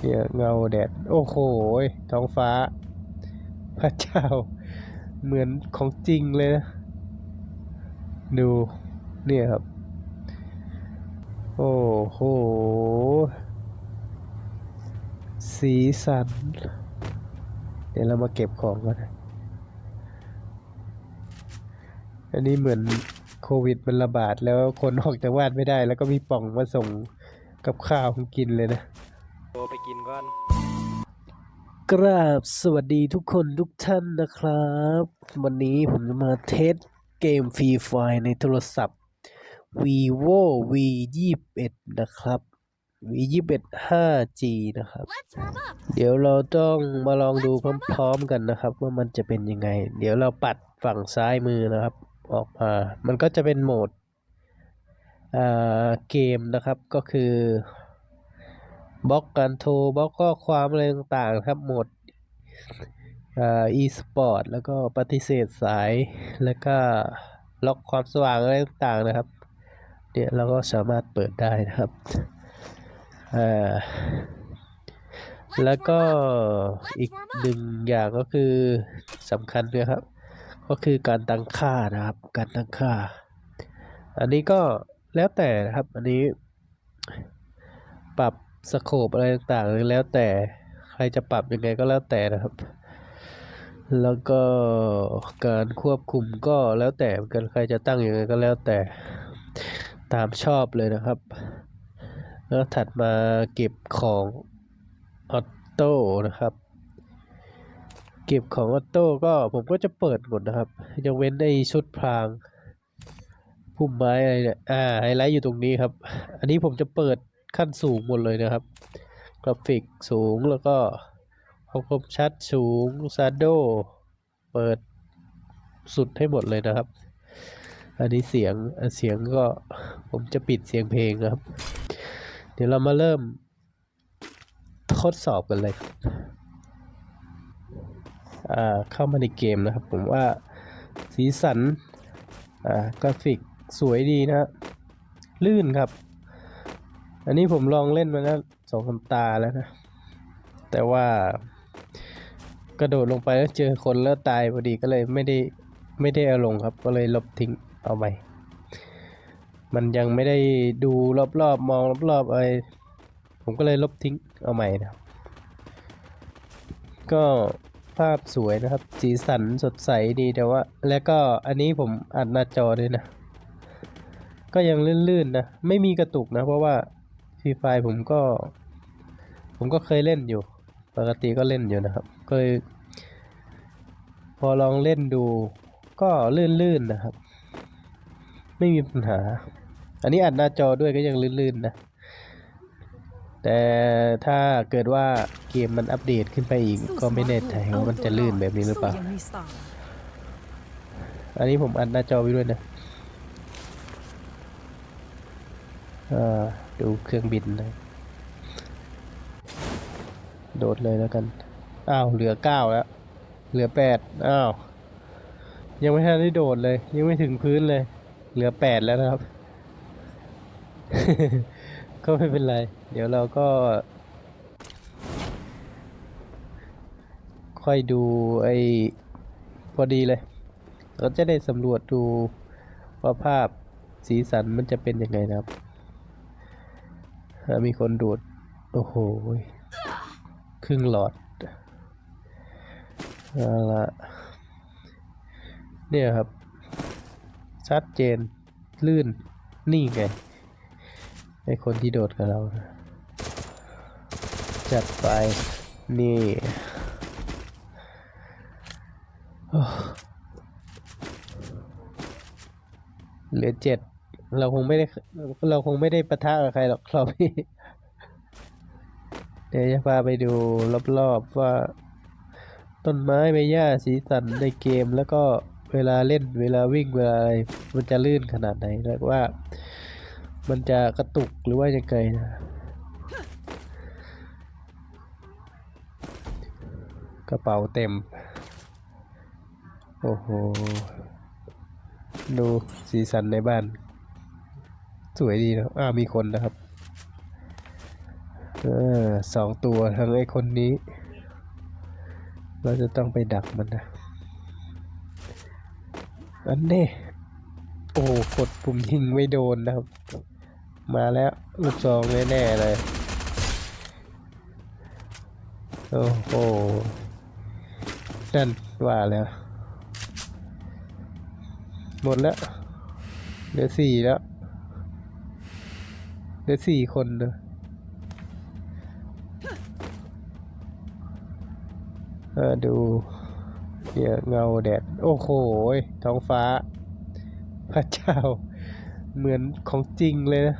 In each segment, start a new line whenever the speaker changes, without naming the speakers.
เนี่ยเงาแดด โอ้โหท้องฟ้า พระเจ้า เหมือนของจริงเลยนะ ดูเนี่ยครับ โอ้โห สีสัน เดี๋ยวเรามาเก็บของกันอันนี้เหมือนโควิดมันระบาดแล้วคนออกจากบ้านไม่ได้ แล้วก็มีป่องมาส่งกับข้าวให้กินเลยนะ
กินก่อน
กราบสวัสดีทุกคนทุกท่านนะครับ วันนี้ผมจะมาเทสเกมฟรีไฟในโทรศัพท์ vivo v 2 1นะครับ v 2 1 5g นะครับ เดี๋ยวเราต้องมาลองดูพร้อมๆกันนะครับ ว่ามันจะเป็นยังไง เดี๋ยวเราปัดฝั่งซ้ายมือนะครับ ออกมา มันก็จะเป็นโหมดอ่าเกมนะครับก็คือ บล็อกการโทรบล็อกข้อความอะไรต่างๆครับหมดอ่า e-sport แล้วก็ปฏิเสธสาย แล้วก็ล็อกความสว่างอะไรต่างๆนะครับ เนี่ยเราก็สามารถเปิดได้นะครับแล้วก็อีกหนึ่งอย่างก็คือสำคัญด้วยครับ ก็คือการตั้งค่านะครับ การตั้งค่า อันนี้ก็แล้วแต่นะครับ อันนี้ปรับ สโคปอะไรต่างๆแล้วแต่ใครจะปรับยังไงก็แล้วแต่นะครับ แล้วก็การควบคุมก็แล้วแต่เกันใครจะตั้งยังไงก็แล้วแต่ตามชอบเลยนะครับ แล้วถัดมาเก็บของออโต้นะครับเก็บของออโต้ก็ผมก็จะเปิดหมดนะครับยกเว้นไอ้ชุดพรางพุ่มไม้อะไรเนี่ยอ่าไฮไลท์อยู่ตรงนี้ครับ อันนี้ผมจะเปิด ขั้นสูงหมดเลยนะครับ กราฟิกสูงแล้วก็ความคมชัดสูงซาโดเปิดสุดให้หมดเลยนะครับ อันนี้เสียงอะเสียงก็ผมจะปิดเสียงเพลงนะครับ เดี๋ยวเรามาเริ่มทดสอบกันเลยอ่าเข้ามาในเกมนะครับ ผมว่าสีสันกราฟิกสวยดีนะฮะลื่นครับ อันนี้ผมลองเล่นมาแล้วสองสาตาแล้วนะ แต่ว่ากระโดดลงไปแล้วเจอคนแล้วตายพอดีก็เลยไม่ได้ไม่ได้เอาลงครับ ก็เลยลบทิ้งเอาใหม่มันยังไม่ได้ดูรอบๆมองรอบๆอะไรผมก็เลยลบทิ้งเอาใหม่นะครับ ก็ภาพสวยนะครับ สีสันสดใสดีแต่ว่า แล้วก็อันนี้ผมอัดหน้าจอด้วยนะ ก็ยังลื่นๆนะ ไม่มีกระตุกนะ เพราะว่า ฟรีไฟผมก็ ผมก็เคยเล่นอยู่ ปกติก็เล่นอยู่นะครับเลยพอลองเล่นดูก็ลื่นๆนะครับ ไม่มีปัญหา อันนี้อัดหน้าจอด้วยก็ยังลื่นๆนะ แต่ถ้าเกิดว่าเกมมันอัปเดตขึ้นไปอีก ก็ไม่แน่ใจว่ามันจะลื่นแบบนี้หรือเปล่า อันนี้ผมอัดหน้าจอไว้ด้วยนะอ่า ดูเครื่องบินนะ โดดเลยแล้วกัน อ้าวเหลือเก้าแล้ว เหลือแปดอ้าว ยังไม่ทันได้โดดเลย ยังไม่ถึงพื้นเลย เหลือแปดแล้วนะครับ ก็ไม่เป็นไร เดี๋ยวเราก็ ค่อยดูไอ้พอดีเลย เราจะได้สำรวจดูว่าภาพสีสันมันจะเป็นยังไงนะครับ มีคนดูด โอ้โห ครึ่งหลอดเอาละเนี่ยครับ ชัดเจน ลื่น นี่ไง ไอคนที่โดดกับเรานะจัดไป นี่เหลือเจ็ด เราคงไม่ได้เราคงไม่ได้ปะทะกับใครหรอกรอบนี้เดี๋ยวจะพาไปดูรอบๆว่า ต้นไม้ใบหญ้าสีสันในเกมแล้วก็เวลาเล่นเวลาวิ่งเวลาอะไรมันจะลื่นขนาดไหนแล้วว่า มันจะกระตุกหรือว่ายังไงนะกระเป๋าเต็ม โอ้โห ดูสีสันในบ้าน สวยดีนะอ้ามีคนนะครับออสองตัวทั้งไอ้คนนี้ เราจะต้องไปดักมันนะอันนี้โอ้กดปุ่มยิงไม่โดนนะครับ มาแล้วลูกซองแน่ๆเลยโอ้โหนั่นว่าแล้ว หมดแล้วเหลือสี่แล้ว ลือสี่คนเนอะเออดูเนี่ยเงาแดด โอ้โหท้องฟ้า พระเจ้า เหมือนของจริงเลยนะ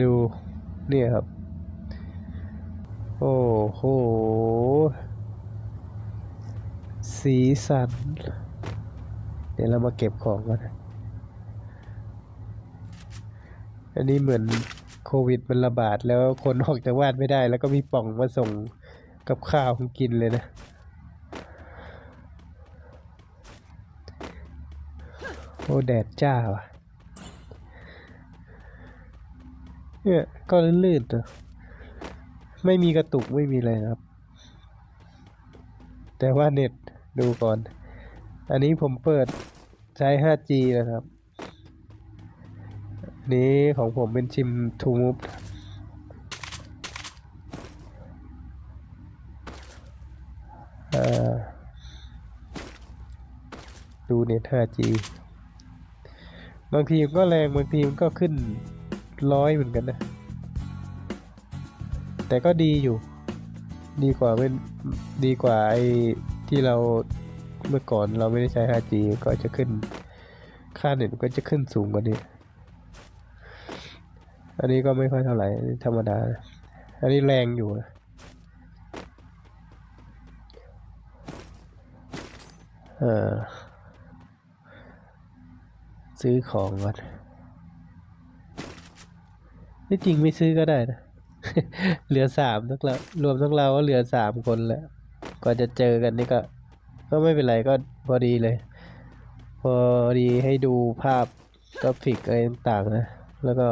ดู เนี่ยครับ โอ้โห สีสัน เดี๋ยวเรามาเก็บของกันนะ อันนี้เหมือนโควิดมันระบาดแล้วคนออกจากบ้านไม่ได้ แล้วก็มีป่องมาส่งกับข้าวให้กินเลยนะ โอ้แดดจ้าว่ะ เนี่ยก็ลื่นๆนะไม่มีกระตุกไม่มีอะไรครับ แต่ว่าเน็ตดูก่อน อันนี้ผมเปิดใช้ 5G นะครับ นี้ของผมเป็นชิมทูมูฟดูเน็ต 5G บางทีมันก็แรงบางทีมันก็ขึ้นร้อยเหมือนกันนะ แต่ก็ดีอยู่ ดีกว่าไม่ดีกว่าไอ้ที่เราเมื่อก่อนเราไม่ได้ใช้ 5G ก็จะขึ้นค่าเน็ตก็จะขึ้นสูงกว่านี้ อันนี้ก็ไม่ค่อยเท่าไหร่ธรรมดา อันนี้แรงอยู่นะเออซื้อของก่อนที่จริงไม่ซื้อก็ได้นะ เหลือสามทั้งเรารวมทั้งเราก็เหลือสามคนแล้วกว่าจะเจอกันนี่ก็ ก็ไม่เป็นไรก็พอดีเลย พอดีให้ดูภาพกราฟิกอะไรต่างๆนะ แล้วก็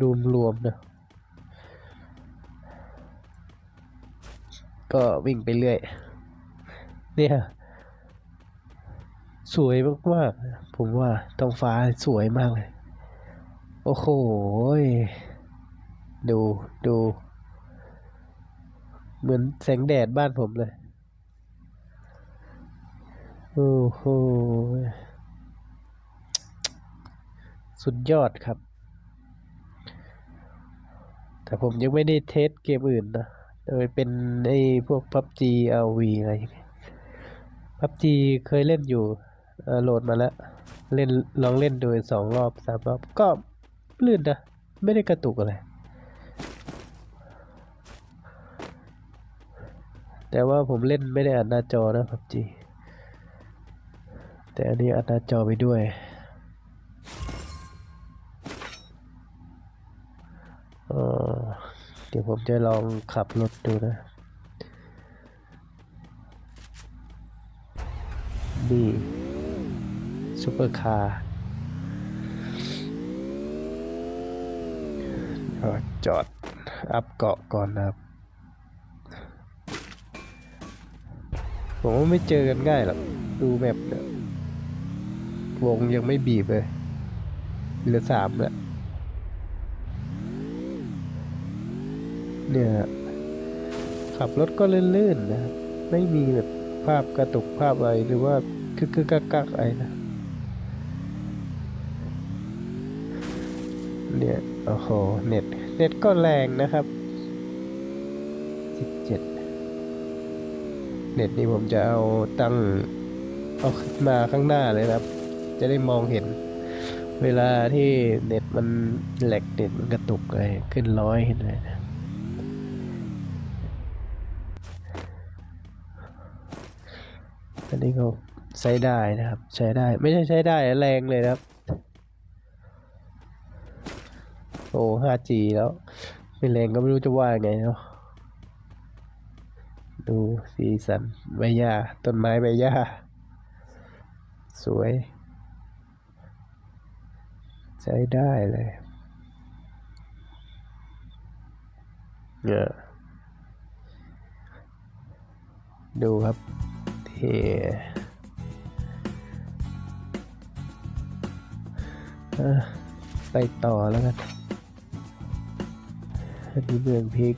ดูรวมนะก็วิ่งไปเรื่อย เนี่ย สวยมากๆ ผมว่าท้องฟ้าสวยมากเลย โอ้โห ดูดู เหมือนแสงแดดบ้านผมเลย โอ้โห สุดยอดครับ แต่ผมยังไม่ได้เทสเกมอื่นนะโดยเป็นไอ้พวก PUBG RV อะไรอย่างเงี้ย PUBG เคยเล่นอยู่โหลดมาแล้ว เล่นลองเล่นโดูสองรอบสามรอบ ก็ลื่นนะ ไม่ได้กระตุกอะไร แต่ว่าผมเล่นไม่ได้อัดหน้าจอนะ PUBG แต่อันนี้อัดหน้าจอไปด้วยเออ เดี๋ยวผมจะลองขับรถดูนะนี่ซุปเปอร์คาร์จอดอัพเกาะก่อนนะครับ ผมว่าไม่เจอกันง่ายหรอกดูแบบวงยังไม่บีบเลยเหลือสามแล้ว เนี่ยขับรถก็ลื่นๆนะครับไม่มีแบบภาพกระตุกภาพอะไรหรือว่าคึกคึกกักกักอะไรนะเนี่ยโอ้โหเน็ตเน็ตก็แรงนะครับ17เน็ตนี่ผมจะเอาตั้งเอาขึ้นมาข้างหน้าเลยครับ จะได้มองเห็น เวลาที่เน็ตมันแหลกเน็ตมันกระตุกอะไรขึ้นร้อยเห็นเลยนะ อันนี้ก็ใช้ได้นะครับ ใช้ได้ไม่ใช่ใช้ได้แรงเลยครับ โอ้ 5G แล้วไม่แรงก็ไม่รู้จะว่าไงเนาะดูสีสันใบหญ้าต้นไม้ใบหญ้าสวย ใช้ได้เลยเนี่ยดูครับ เทเอ่อไปต่อแล้วกันอันนี้เมืองพริก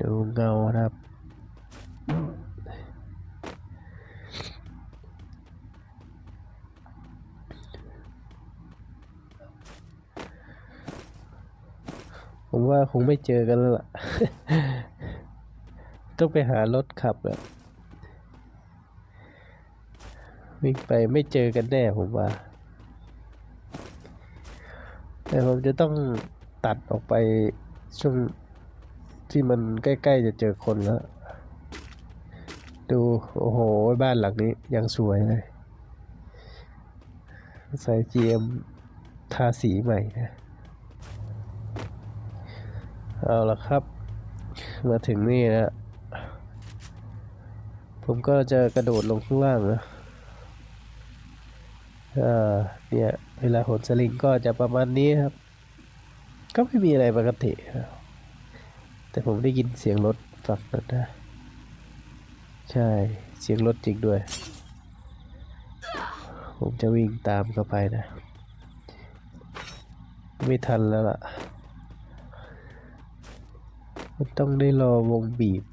ดูเงาครับผมว่าคงไม่เจอกันแล้วล่ะ ต้องไปหารถขับแบบวิ่งไปไม่เจอกันแน่ผมว่า แต่ผมจะต้องตัดออกไปช่วงที่มันใกล้ ๆ จะเจอคนแล้ว ดู โอ้โห บ้านหลังนี้ยังสวยเลย ใส่ GM ทาสีใหม่นะ เอาละครับ มาถึงนี่นะ ผมก็จะกระโดดลงข้างล่างนะอ่าเนี่ยเวลาหนสลิงก็จะประมาณนี้ครับ ก็ไม่มีอะไรปกติครับแต่ผมได้ยินเสียงรถฝั่งนั้นนะ ใช่เสียงรถจริงด้วย ผมจะวิ่งตามเข้าไปนะ ไม่ทันแล้วล่ะ มันต้องได้รอวงบีบ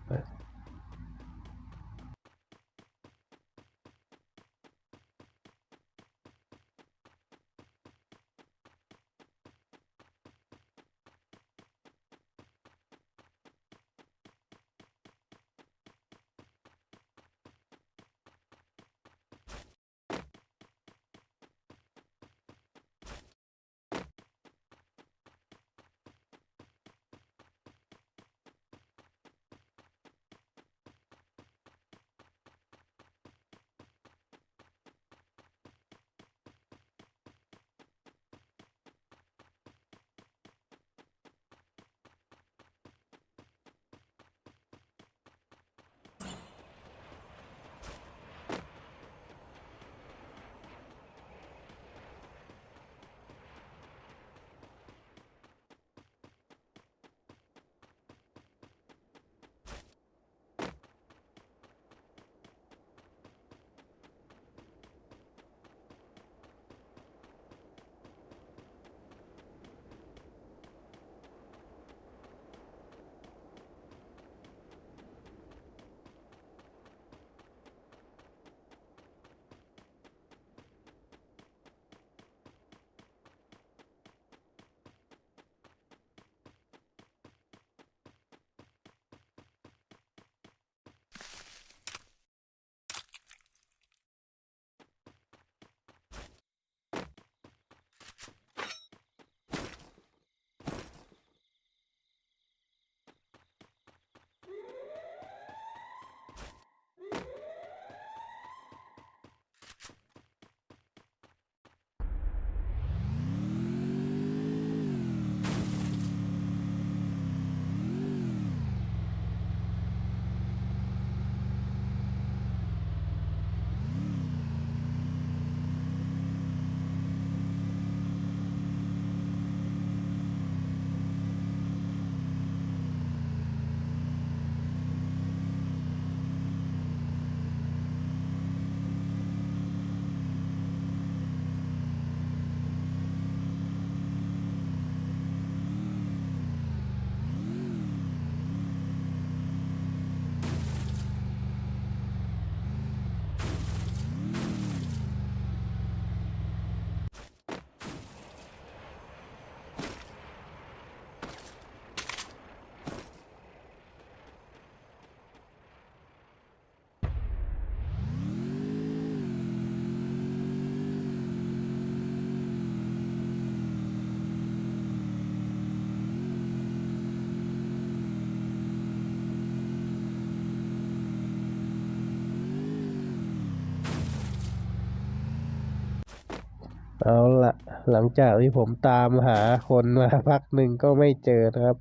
เอาละหลังจากที่ผมตามหาคนมาพักหนึ่งก็ไม่เจอนะครับ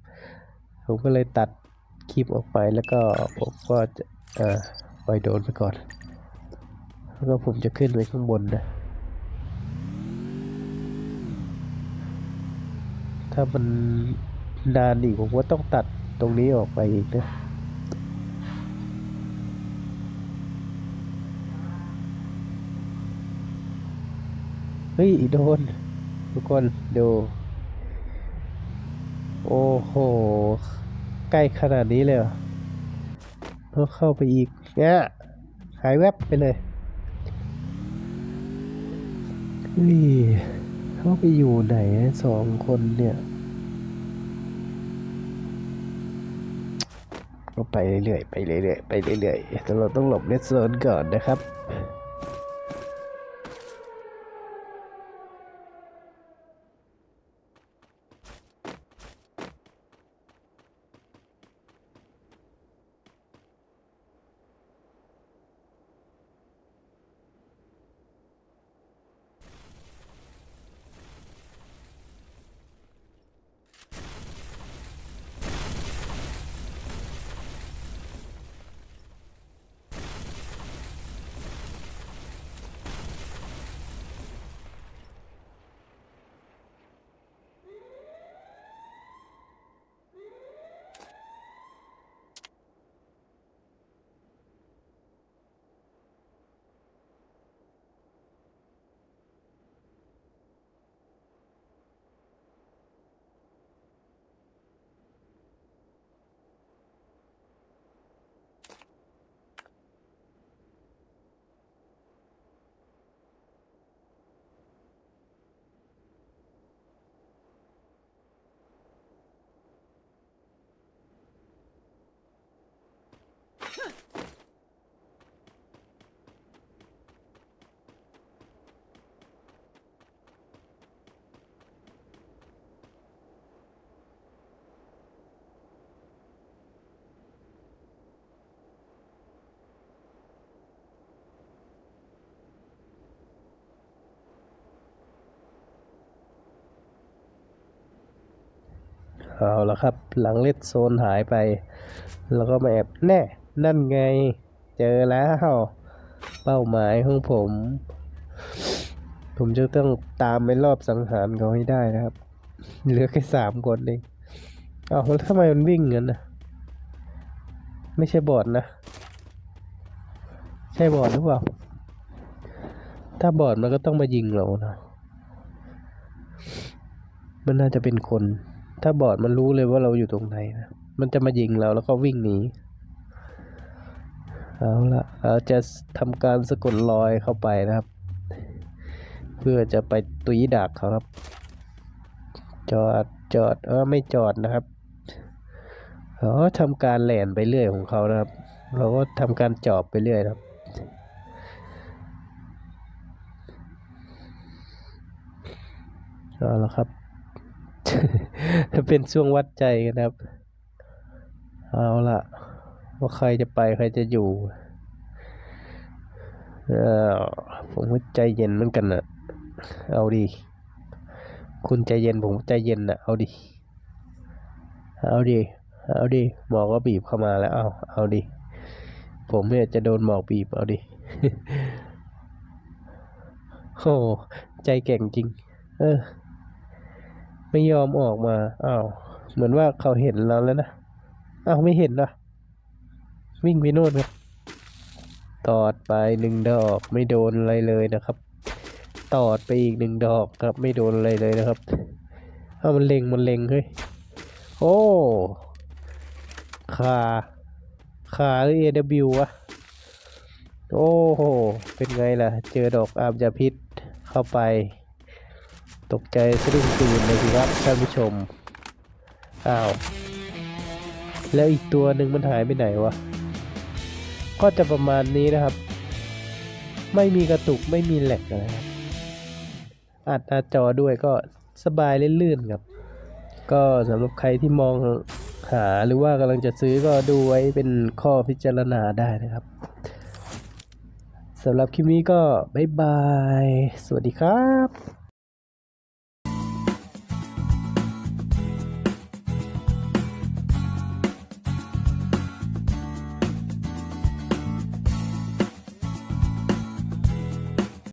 ผมก็เลยตัดคลิปออกไปแล้วก็ผมก็จะเอ่อปล่อยโดนไปก่อน แล้วก็ผมจะขึ้นไปข้างบนนะ ถ้ามันนานอีกผมว่าต้องตัดตรงนี้ออกไปอีกนะ เฮ้ยโดน ทุกคนดู โอ้โห ใกล้ขนาดนี้เลยหรอต้องเข้าไปอีกเนี่ยหายแวบไปเลยเฮ้ยเข้าไปอยู่ไหนสองคนเนี่ยก็ไปเรื่อยๆไปเรื่อยๆไปเรื่อยๆแต่เราต้องหลบเลสโซนก่อนนะครับ เอาละครับ หลังเล็ดโซนหายไป แล้วก็มาแอบแน่ นั่นไง เจอแล้ว เป้าหมายของผม ผมจะต้องตามไปรอบสังหารเขาให้ได้นะครับ เหลือแค่สามคนเองเอาแล้วทำไมมันวิ่งเงั้นนะไม่ใช่บอดนะ ใช่บอดหรือเปล่า ถ้าบอดมันก็ต้องมายิงเรานะมันน่าจะเป็นคน ถ้าบอดมันรู้เลยว่าเราอยู่ตรงไหนนะ มันจะมายิงเราแล้วก็วิ่งหนี เอาละเราจะทำการสะกดรอยเข้าไปนะครับ เพื่อจะไปตุยดักเขาครับ จอด จอด เออไม่จอดนะครับเขาทำการแหลนไปเรื่อยของเขานะครับ เราก็ทำการจอบไปเรื่อยครับเอาละครับ เป็นช่วงวัดใจกันครับ เอาละว่าใครจะไปใครจะอยู่เออผมก็ใจเย็นเหมือนกันนะเอาดิคุณใจเย็นผมใจเย็นนะเอาดิเอาดิเอาดิหมอกก็บีบเข้ามาแล้ว เอาเอาดิผมเนี่ยจะโดนหมอกบีบเอาดิโอ้ใจเก่งจริง เออ ไม่ยอมออกมาอ้าวเหมือนว่าเขาเห็นเราแล้วนะอ้าวไม่เห็นนะวิ่งไปโน่นครับตอดไปหนึ่งดอกไม่โดนอะไรเลยนะครับ ตอดไปอีกหนึ่งดอกครับ ไม่โดนอะไรเลยนะครับอ้ามันเล็งมันเล็งเฮ้ยโอ้คาคาหรือ AW วะโอ้โหเป็นไงล่ะ เจอดอกอาบยาพิษเข้าไป ตกใจสะดุ้งตื่นเลยสิครับท่านผู้ชม อ้าว แล้วอีกตัวหนึ่งมันหายไปไหนวะ ก็จะประมาณนี้นะครับ ไม่มีกระตุกไม่มีแหลกนะครับอัดหน้าจอด้วยก็สบายลื่นๆครับ ก็สำหรับใครที่มองหาหรือว่ากำลังจะซื้อก็ดูไว้เป็นข้อพิจารณาได้นะครับสำหรับคลิปนี้ก็บ๊ายบาย สวัสดีครับ